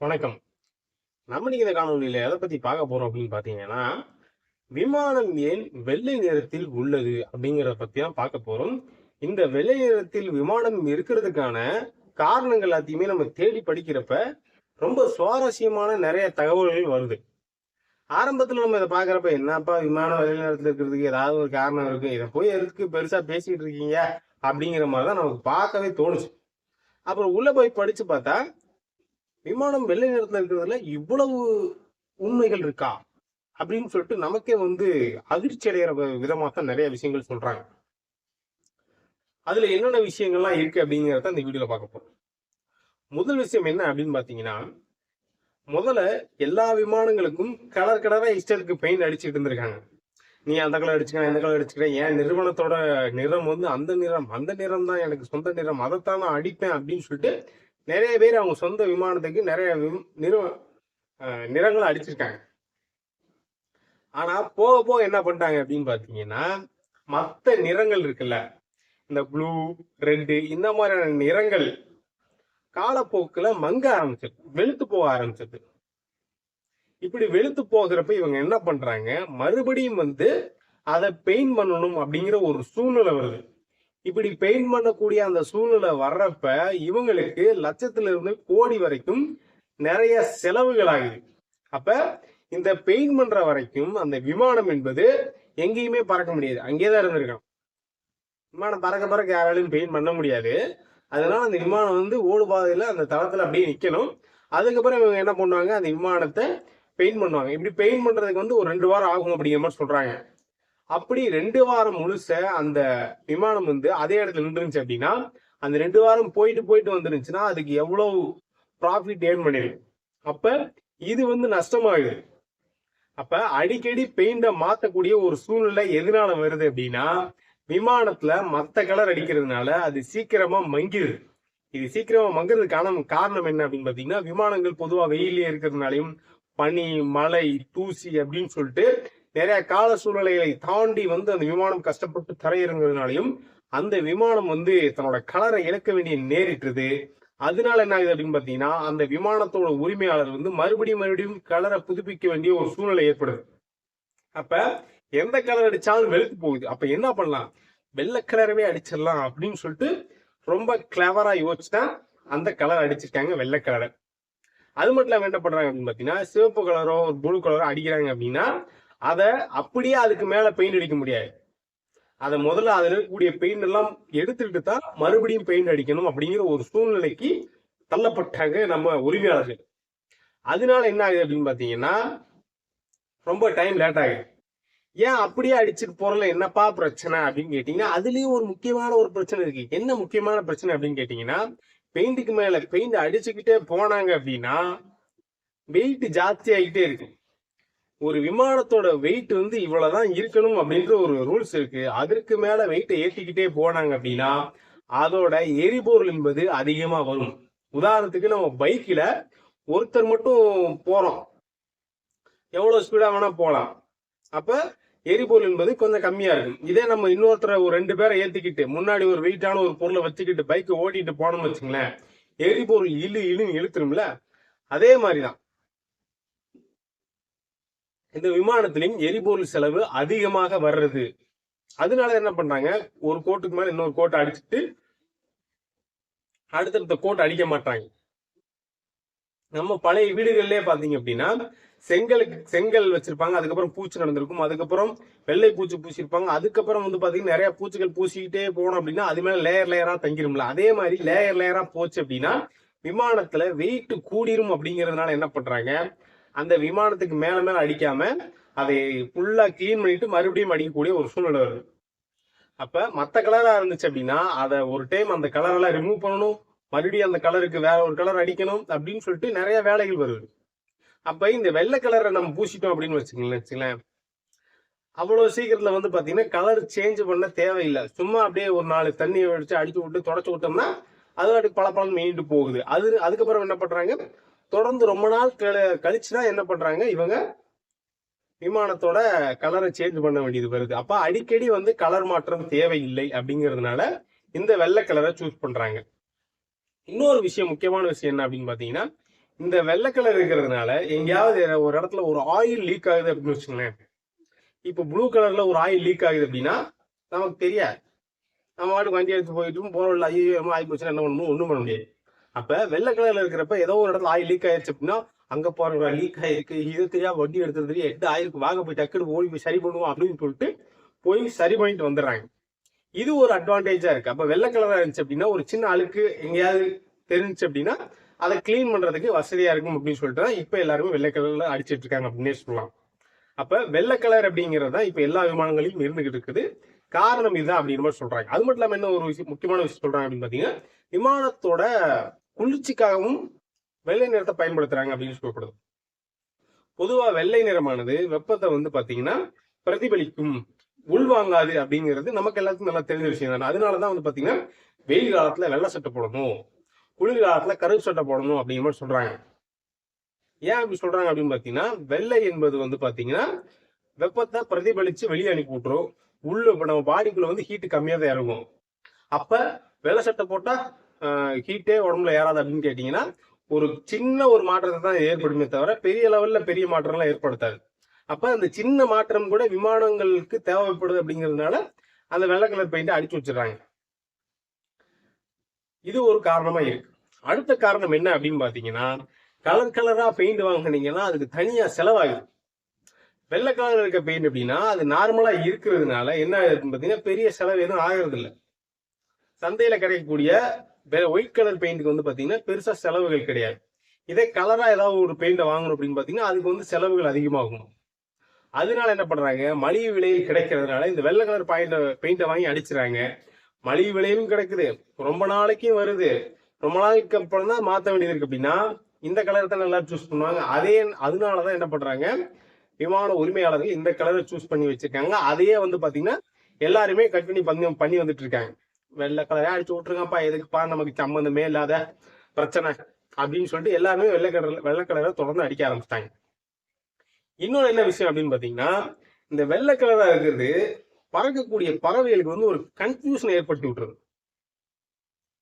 வணக்கம். நம்ம இந்த காணொலியில் எதை பத்தி பார்க்க போறோம் அப்படின்னு பாத்தீங்கன்னா விமானம் ஏன் வெள்ளை நிறத்தில் உள்ளது அப்படிங்கிறத பத்தி தான் பார்க்க போறோம். இந்த வெள்ளை நிறத்தில் விமானம் இருக்கிறதுக்கான காரணங்கள் எல்லாத்தையுமே நம்ம தேடி படிக்கிறப்ப ரொம்ப சுவாரஸ்யமான நிறைய தகவல்கள் வருது. ஆரம்பத்தில் நம்ம இதை பார்க்குறப்ப என்னப்பா விமானம் வெள்ளை நிறத்தில் இருக்கிறதுக்கு ஏதாவது ஒரு காரணம் இருக்கு? இதை போய் எதுக்கு பெருசா பேசிட்டு இருக்கீங்க? அப்படிங்கிற மாதிரி தான் நமக்கு பார்க்கவே தோணுச்சு. அப்புறம் உள்ள போய் படிச்சு பார்த்தா விமானம் வெள்ளை நிறத்துல இருக்கிறதுல இவ்வளவு உண்மைகள் இருக்கா? அப்படின்னு சொல்லிட்டு நமக்கே வந்து அதிர்ச்சி அடைகிற விதமா தான் நிறைய விஷயங்கள் சொல்றாங்க. அதுல என்னென்ன விஷயங்கள்லாம் இருக்கு அப்படிங்கறத இந்த வீடியோல பார்க்க போறோம். முதல் விஷயம் என்ன அப்படின்னு பாத்தீங்கன்னா முதல்ல எல்லா விமானங்களுக்கும் கலர் கலரா இஷ்டத்துக்கு பெயிண்ட் அடிச்சுட்டு இருந்திருக்காங்க. நீ அந்த கலர் அடிச்சுக்க இந்த கலர் அடிச்சுக்கிறேன் என் நிறுவனத்தோட நிறம் வந்து அந்த நிறம் அந்த நிறம் தான் எனக்கு சொந்த நிறம் அதைத்தான் நான் அடிப்பேன் அப்படின்னு சொல்லிட்டு நிறைய பேர் அவங்க சொந்த விமானத்துக்கு நிறைய விம்- நிற நிறங்களை அடிச்சிருக்காங்க. ஆனா போக போக என்ன பண்ணிட்டாங்க அப்படின்னு பாத்தீங்கன்னா மற்ற நிறங்கள் இருக்குல்ல இந்த ப்ளூ ரெட்டு இந்த மாதிரியான நிறங்கள் காலப்போக்கில் மங்க ஆரம்பிச்சது வெளுத்து போக ஆரம்பிச்சது. இப்படி வெளுத்து போகிறப்ப இவங்க என்ன பண்றாங்க மறுபடியும் வந்து அதை பெயிண்ட் பண்ணணும் அப்படிங்கிற ஒரு சூழ்நிலை வருது. இப்படி பெயிண்ட் பண்ணக்கூடிய அந்த சூழ்நிலை வர்றப்ப இவங்களுக்கு லட்சத்துல இருந்து கோடி வரைக்கும் நிறைய செலவுகள் ஆகுது அப்ப இந்த பெயிண்ட் பண்ற வரைக்கும் அந்த விமானம் என்பது எங்கேயுமே பறக்க முடியாது. அங்கேயே தான் விமானம் பறக்க பறக்க யாராலையும் பெயிண்ட் பண்ண முடியாது. அதனால அந்த விமானம் வந்து ஓடு பாதையில அந்த தளத்துல அப்படியே நிக்கணும். அதுக்கப்புறம் இவங்க என்ன பண்ணுவாங்க? அந்த விமானத்தை பெயிண்ட் பண்ணுவாங்க. இப்படி பெயிண்ட் பண்றதுக்கு வந்து ஒரு ரெண்டு வாரம் ஆகும் அப்படிங்கிற மாதிரி சொல்றாங்க. அப்படி ரெண்டு வாரம் முழுச அந்த விமானம் வந்து அதே இடத்துல நின்றுச்சு அப்படின்னா அந்த ரெண்டு வாரம் போயிட்டு போயிட்டு வந்துருந்துச்சுன்னா அதுக்கு எவ்வளவு ப்ராஃபிட் ஏர்ன் பண்ணிருக்கு அப்ப இது வந்து நஷ்டமாகுது. அப்ப அடிக்கடி பெயிண்ட மாத்தக்கூடிய ஒரு சூழ்நிலை எதனால வருது அப்படின்னா விமானத்துல மத்த கலர் அடிக்கிறதுனால அது சீக்கிரமா மங்கிடுது இது சீக்கிரமா மங்குறதுக்கான காரணம் என்ன அப்படின்னு பாத்தீங்கன்னா விமானங்கள் பொதுவா வெயிலே இருக்கிறதுனாலையும் பனி மழை தூசி அப்படின்னு சொல்லிட்டு நிறைய கால சூழ்நிலைகளை தாண்டி வந்து அந்த விமானம் கஷ்டப்பட்டு தரையிறங்குறதுனாலையும் அந்த விமானம் வந்து தன்னோட கலரை இழக்க வேண்டிய நேரிட்டுது அதனால என்ன ஆகுது அப்படின்னு பாத்தீங்கன்னா அந்த விமானத்தோட உரிமையாளர் வந்து மறுபடியும் மறுபடியும் கலரை புதுப்பிக்க வேண்டிய ஒரு சூழ்நிலை ஏற்படுது. அப்ப எந்த கலர் அடிச்சாலும் வெளுத்து போகுது. அப்ப என்ன பண்ணலாம்? வெள்ளை கலரவே அடிச்சிடலாம் அப்படின்னு சொல்லிட்டு ரொம்ப கிளவரா யோசிச்சுட்டா அந்த கலர் அடிச்சிருக்காங்க வெள்ளை கலரை. அது மட்டும் இல்லாம என்ன பண்றாங்க அப்படின்னு பாத்தீங்கன்னா சிவப்பு கலரோ ப்ளூ கலரோ அடிக்கிறாங்க அப்படின்னா அதை அப்படியே அதுக்கு மேல பெயிண்ட் அடிக்க முடியாது. அதை முதல்ல அதில் இருக்கக்கூடிய பெயிண்ட் எல்லாம் எடுத்துக்கிட்டு தான் மறுபடியும் பெயிண்ட் அடிக்கணும் அப்படிங்கிற ஒரு சூழ்நிலைக்கு தள்ளப்பட்டாங்க நம்ம உரிமையாளர்கள். அதனால என்ன ஆகுது அப்படின்னு பாத்தீங்கன்னா ரொம்ப டைம் லேட் ஆகுது. ஏன் அப்படியே அடிச்சுட்டு போறதுல என்னப்பா பிரச்சனை அப்படின்னு கேட்டீங்கன்னா அதுலயும் ஒரு முக்கியமான ஒரு பிரச்சனை இருக்கு. என்ன முக்கியமான பிரச்சனை அப்படின்னு கேட்டீங்கன்னா பெயிண்ட்டுக்கு மேல பெயிண்ட் அடிச்சுக்கிட்டே போனாங்க அப்படின்னா வெயிட் ஜாஸ்தி ஆகிட்டே இருக்கு ஒரு விமானத்தோட வெயிட் வந்து இவ்வளவுதான் இருக்கணும் அப்படின்ற ஒரு ரூல்ஸ் இருக்கு. அதற்கு மேல வெயிட்டை ஏற்றிக்கிட்டே போனாங்க அப்படின்னா அதோட எரிபொருள் என்பது அதிகமா வரும். உதாரணத்துக்கு நம்ம பைக்கில் ஒருத்தர் மட்டும் போறோம். எவ்வளவு ஸ்பீடா வேணா போலாம் அப்ப எரிபொருள் என்பது கொஞ்சம் கம்மியா இருக்கும். இதே நம்ம இன்னொருத்தரை ஒரு ரெண்டு பேரை ஏத்திக்கிட்டு முன்னாடி ஒரு வெயிட்டான ஒரு பொருளை வச்சுக்கிட்டு பைக்கை ஓட்டிட்டு போனோம்னு வச்சுங்களேன் எரிபொருள் இழு இழுன்னு இழுத்துரும்ல? அதே மாதிரிதான். இந்த விமானத்திலையும் எரிபொருள் செலவு அதிகமாக வர்றது. அதனால என்ன பண்றாங்க? ஒரு கோட்டுக்கு மேல இன்னொரு கோட்டை அடிச்சுட்டு அடுத்தடுத்த கோட்டை அடிக்க மாட்டாங்க. நம்ம பழைய வீடுகள்லயே பாத்தீங்க அப்படின்னா செங்கலுக்கு செங்கல் வச்சிருப்பாங்க அதுக்கப்புறம் பூச்சி நடந்திருக்கும் அதுக்கப்புறம் வெள்ளை பூச்சி பூசியிருப்பாங்க அதுக்கப்புறம் வந்து பாத்தீங்கன்னா நிறைய பூச்சிகள் பூசிக்கிட்டே போனோம் அப்படின்னா அது மேல லேயர் லேயரா தங்கிரும்ல. அதே மாதிரி லேயர் லேயரா போச்சு அப்படின்னா விமானத்துல வெயிட் கூடிரும் அப்படிங்கறதுனால என்ன பண்றாங்க? அந்த விமானத்துக்கு மேல மேல அடிக்காம அதை ஃபுல்லா கிளீன் பண்ணிட்டு மறுபடியும் அடிக்கக்கூடிய ஒரு சூழ்நிலை வருது. அப்ப மத்த கலரா இருந்துச்சு அப்படின்னா அதை ஒரு டைம் அந்த கலர் எல்லாம் ரிமூவ் பண்ணணும். மறுபடியும் அந்த கலருக்கு வேற ஒரு கலர் அடிக்கணும் அப்படின்னு சொல்லிட்டு நிறைய வேலைகள் வருது. அப்ப இந்த வெள்ளை கலரை நம்ம பூசிட்டோம் அப்படின்னு வச்சுக்கோங்களேன் வச்சுங்களேன் அவ்வளவு சீக்கிரத்துல வந்து பாத்தீங்கன்னா கலர் சேஞ்ச் பண்ண தேவையில்லை. சும்மா அப்படியே ஒரு நாலு தண்ணியை வச்சு அடிச்சு விட்டு தொடச்சு விட்டோம்னா அது வாட்டுக்கு பல பழம் மீண்டு போகுது. அது அதுக்கப்புறம் என்ன பண்றாங்க? தொடர்ந்து ரொம்ப நாள் கழ- கழிச்சுதான் என்ன பண்றாங்க? இவங்க விமானத்தோட கலரை சேஞ்ச் பண்ண வேண்டியது வருது. அப்ப அடிக்கடி வந்து கலர் மாற்றம் தேவையில்லை அப்படிங்கிறதுனால இந்த வெள்ளை கலரை சூஸ் பண்றாங்க. இன்னொரு விஷயம் முக்கியமான விஷயம் என்ன அப்படின்னு பாத்தீங்கன்னா இந்த வெள்ளை கலர் இருக்கிறதுனால எங்கேயாவது ஒரு இடத்துல ஒரு ஆயில் லீக் ஆகுது அப்படின்னு வச்சுங்களேன் இப்போ ப்ளூ கலர்ல ஒரு ஆயில் லீக் ஆகுது அப்படின்னா நமக்கு தெரியாது. நம்ம வாட்டுக்கு வண்டி எடுத்து போயிட்டு போறோம் ஐயோ ஆகி போச்சுன்னா என்ன பண்ணணும்? ஒன்றும் பண்ண முடியாது. அப்ப வெள்ளை கலர்ல இருக்கிறப்ப ஏதோ ஒரு இடத்துல ஆயில் லீக் ஆயிருச்சு அப்படின்னா அங்க போறவங்க லீக் ஆயிருக்கு. இது தெரியாம வண்டி எடுத்தது தெரியும் எட்டு ஆயிருக்கு வாங்க போய் டக்குனு ஓடி போய் சரி பண்ணுவோம் அப்படின்னு சொல்லிட்டு போய் சரி பண்ணிட்டு வந்துடுறாங்க. இது ஒரு அட்வான்டேஜா இருக்கு. அப்ப வெள்ளை கலரா இருந்துச்சு அப்படின்னா ஒரு சின்ன அழுக்கு எங்கேயாவது தெரிஞ்சுச்சு அப்படின்னா அதை க்ளீன் பண்றதுக்கு வசதியா இருக்கும் அப்படின்னு சொல்லிட்டு தான் இப்ப எல்லாருமே வெள்ளை கலர்ல அடிச்சிட்டு இருக்காங்க அப்படின்னே சொல்லலாம். அப்ப வெள்ளை கலர் அப்படிங்கிறது தான் இப்ப எல்லா விமானங்களையும் இருந்துகிட்டு இருக்குது. காரணம் இதுதான் அப்படின்னு சொல்றாங்க. அது மட்டும் இல்லாம என்ன ஒரு விஷயம் முக்கியமான விஷயம் சொல்றாங்க அப்படின்னு பாத்தீங்கன்னா விமானத்தோட குளிர்ச்சிக்காகவும் வெள்ளை நிறத்தை பயன்படுத்துறாங்க அப்படின்னு சொல்லப்படுது. பொதுவா வெள்ளை நிறமானது வெப்பத்தை வந்து பாத்தீங்கன்னா பிரதிபலிக்கும் உள்வாங்காது அப்படிங்கிறது நமக்கு எல்லாத்துக்கும் நல்லா தெரிஞ்ச விஷயம் தானே. அதனாலதான் வந்து பாத்தீங்கன்னா வெயில் காலத்துல வெள்ளை சட்டை போடணும் குளிர் காலத்துல கருப்பு சட்டை போடணும் அப்படிங்கிற மாதிரி சொல்றாங்க. ஏன் அப்படி சொல்றாங்க அப்படின்னு பாத்தீங்கன்னா வெள்ளை என்பது வந்து பாத்தீங்கன்னா வெப்பத்தை பிரதிபலிச்சு வெளியே அனுப்பி விட்டுரும். உள்ள இப்ப நம்ம பாடிக்குள்ள வந்து ஹீட் கம்மியா தான் இறங்கும். அப்ப வெள்ளை சட்டை போட்டா ஹீட்டே உடம்புல ஏறாது அப்படின்னு கேட்டீங்கன்னா ஒரு சின்ன ஒரு மாற்றத்தை தான் ஏற்படுமே தவிர பெரிய லெவல்ல பெரிய மாற்றம்லாம் ஏற்படுத்தாது. அப்ப அந்த சின்ன மாற்றம் கூட விமானங்களுக்கு தேவைப்படுது அப்படிங்கிறதுனால அந்த வெள்ளை கலர் பெயிண்ட் அடிச்சு வச்சிடறாங்க. இது ஒரு காரணமா இருக்கு. அடுத்த காரணம் என்ன அப்படின்னு பாத்தீங்கன்னா கலர் கலரா பெயிண்ட் வாங்கினீங்கன்னா அதுக்கு தனியா செலவாகுது வெள்ளை கலர் இருக்க பெயிண்ட் அப்படின்னா அது நார்மலா இருக்கிறதுனால என்ன ஆகுதுன்னு பாத்தீங்கன்னா பெரிய செலவு எதுவும் ஆகிறது இல்லை சந்தையில கிடைக்கக்கூடிய ஒயிட் கலர் பெயிண்ட்டுக்கு வந்து பாத்தீங்கன்னா பெருசா செலவுகள் கிடையாது. இதே கலரா ஏதாவது ஒரு பெயிண்ட வாங்கணும் அப்படின்னு பாத்தீங்கன்னா அதுக்கு வந்து செலவுகள் அதிகமாகும். அதனால என்ன பண்றாங்க? மலிவு விலையில் கிடைக்கிறதுனால இந்த வெள்ளை கலர் பாயிண்ட் பெயிண்ட வாங்கி அடிச்சுறாங்க. மலிவு விலையும் கிடைக்குது. ரொம்ப நாளைக்கும் வருது. ரொம்ப நாளைக்கு அப்புறம் தான் மாத்த வேண்டியது இருக்கு. அப்படின்னா இந்த கலர் தான் நல்லா சூஸ் பண்ணுவாங்க. அதே அதனாலதான் என்ன பண்றாங்க? விமான உரிமையாளர்கள் இந்த கலரை சூஸ் பண்ணி வச்சிருக்காங்க. அதையே வந்து பாத்தீங்கன்னா எல்லாருமே கட் பண்ணி பண்ணி பண்ணி வந்துட்டு இருக்காங்க. வெள்ளை கலரே அடிச்சு விட்டுருங்கப்பா. எதுக்குப்பா? நமக்கு சம்மந்தமே இல்லாத பிரச்சனை. அப்படின்னு சொல்லிட்டு எல்லாருமே வெள்ளை கலர் வெள்ளை கலரை தொடர்ந்து அடிக்க ஆரம்பிச்சிட்டாங்க. இன்னொரு என்ன விஷயம் அப்படின்னு பாத்தீங்கன்னா இந்த வெள்ளை கலரா இருக்கிறது பறக்கக்கூடிய பறவைகளுக்கு வந்து ஒரு கன்ஃபியூஷன் ஏற்படுத்தி விட்டுருது.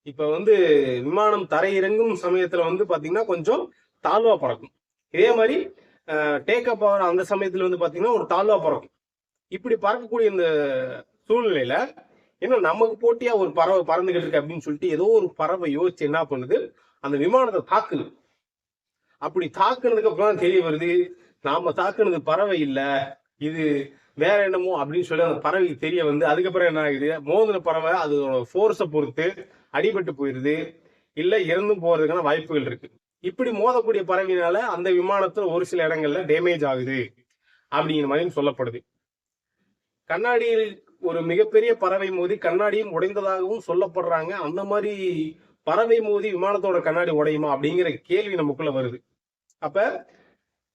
இப்ப வந்து விமானம் தரையிறங்கும் சமயத்துல வந்து பாத்தீங்கன்னா கொஞ்சம் தாழ்வா பறக்கும். இதே மாதிரி டேக் அப் ஆகிற அந்த சமயத்துல வந்து பாத்தீங்கன்னா ஒரு தாழ்வா பறக்கும். இப்படி பறக்கக்கூடிய இந்த சூழ்நிலையில என்ன நமக்கு போட்டியா ஒரு பறவை பறந்துகிட்டு இருக்கு அப்படின்னு சொல்லிட்டு ஏதோ ஒரு பறவை யோசிச்சு என்ன பண்ணுது? அந்த விமானத்தை தாக்குது. அப்படி தாக்குனதுக்கு அப்புறம் தான் தெரிய வருது நாம தாக்குனது பறவை இல்ல இது வேற என்னமோ அப்படின்னு சொல்லி அந்த பறவைக்கு தெரிய வந்து அதுக்கப்புறம் என்ன ஆகுது? மோதின பறவை அதோட ஃபோர்ஸை பொறுத்து அடிபட்டு போயிருது இல்ல இறந்தும் போறதுக்கான வாய்ப்புகள் இருக்கு. இப்படி மோதக்கூடிய பறவையினால அந்த விமானத்துல ஒரு சில இடங்கள்ல டேமேஜ் ஆகுது அப்படிங்கிற மாதிரி சொல்லப்படுது. கண்ணாடியில் ஒரு மிகப்பெரிய பறவை மோதி கண்ணாடியும் உடைந்ததாகவும் சொல்லப்படுறாங்க. அந்த மாதிரி பறவை மோதி விமானத்தோட கண்ணாடி உடையுமா அப்படிங்கிற கேள்வி நமக்குள்ள வருது. அப்ப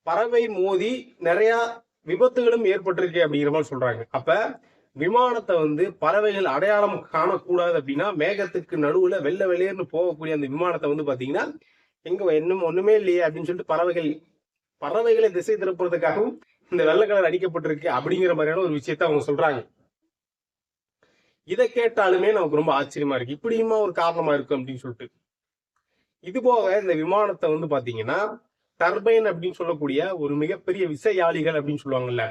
பறவை மோதி நிறைய விபத்துகளும் ஏற்பட்டிருக்கு அப்படிங்கிற மாதிரி சொல்றாங்க. அப்ப விமானத்தை வந்து பறவைகள் அடையாளம் காணக்கூடாது அப்படின்னா மேகத்துக்கு நடுவுல வெள்ள வெளியேன்னு போகக்கூடிய அந்த விமானத்தை வந்து பாத்தீங்கன்னா எங்க இன்னும் ஒண்ணுமே இல்லையே அப்படின்னு சொல்லிட்டு பறவைகள் பறவைகளை திசை திருப்புறதுக்காகவும் இந்த வெள்ளை கலர் அடிக்கப்பட்டிருக்கு அப்படிங்கிற மாதிரியான ஒரு விஷயத்த அவங்க சொல்றாங்க. இதை கேட்டாலுமே நமக்கு ரொம்ப ஆச்சரியமா இருக்கு. இப்படியுமா ஒரு காரணமா இருக்கு அப்படின்னு சொல்லிட்டு. இது போக இந்த விமானத்தை வந்து பாத்தீங்கன்னா டர்பைன் அப்படின்னு சொல்லக்கூடிய ஒரு மிகப்பெரிய விசையாளிகள் அப்படின்னு சொல்லுவாங்கல்ல.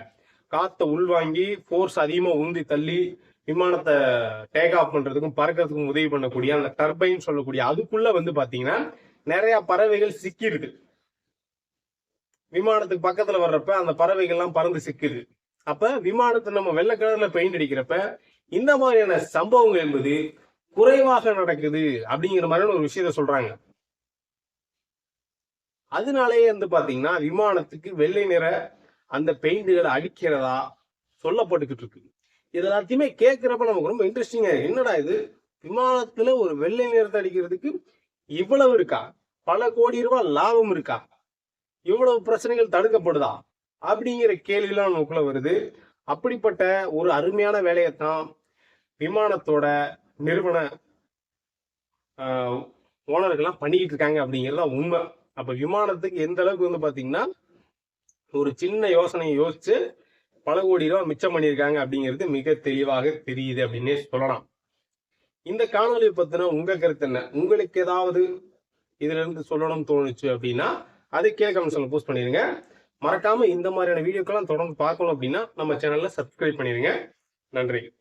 காத்தை உள்வாங்கி ஃபோர்ஸ் அதிகமா உந்தி தள்ளி விமானத்தை டேக் ஆஃப் பண்றதுக்கும் பறக்கிறதுக்கும் உதவி பண்ணக்கூடிய அந்த டர்பைன் சொல்லக்கூடிய அதுக்குள்ள வந்து பாத்தீங்கன்னா நிறைய பறவைகள் சிக்கிருது. விமானத்துக்கு பக்கத்துல வர்றப்ப அந்த பறவைகள்லாம் பறந்து சிக்குது அப்ப விமானத்தை நம்ம வெள்ளை கலர்ல பெயிண்ட் அடிக்கிறப்ப இந்த மாதிரியான சம்பவங்கள் என்பது குறைவாக நடக்குது அப்படிங்கிற மாதிரியான ஒரு விஷயத்த சொல்றாங்க. அதனாலேயே வந்து பாத்தீங்கன்னா விமானத்துக்கு வெள்ளை நிற அந்த பெயிண்டுகளை அடிக்கிறதா சொல்லப்பட்டுக்கிட்டு இருக்கு. இது எல்லாத்தையுமே கேட்கிறப்ப நமக்கு ரொம்ப இன்ட்ரெஸ்டிங்கா என்னடா இது? விமானத்துல ஒரு வெள்ளை நிறத்தை அடிக்கிறதுக்கு இவ்வளவு இருக்கா? பல கோடி ரூபாய் லாபம் இருக்கா? இவ்வளவு பிரச்சனைகள் தடுக்கப்படுதா? அப்படிங்கிற கேள்விலாம் நமக்குள்ள வருது. அப்படிப்பட்ட ஒரு அருமையான வேலையைத்தான் விமானத்தோட நிறுவன ஓனர்கள்லாம் பண்ணிக்கிட்டு இருக்காங்க அப்படிங்கிறது உண்மை. அப்ப விமானத்துக்கு எந்த அளவுக்கு வந்து பாத்தீங்கன்னா ஒரு சின்ன யோசனையை யோசிச்சு பல கோடி ரூபாய் மிச்சம் பண்ணியிருக்காங்க அப்படிங்கிறது மிக தெளிவாக தெரியுது அப்படின்னே சொல்லலாம். இந்த காணொலி பத்தின உங்க கருத்து என்ன? உங்களுக்கு ஏதாவது இதுல இருந்து சொல்லணும்னு தோணுச்சு அப்படின்னா அதை கீழே கமெண்ட்ஸ்ல போஸ்ட் பண்ணிருங்க. மறக்காம இந்த மாதிரியான வீடியோக்கெல்லாம் தொடர்ந்து பார்க்கணும் அப்படின்னா நம்ம சேனல்ல சப்ஸ்கிரைப் பண்ணிருங்க. நன்றி.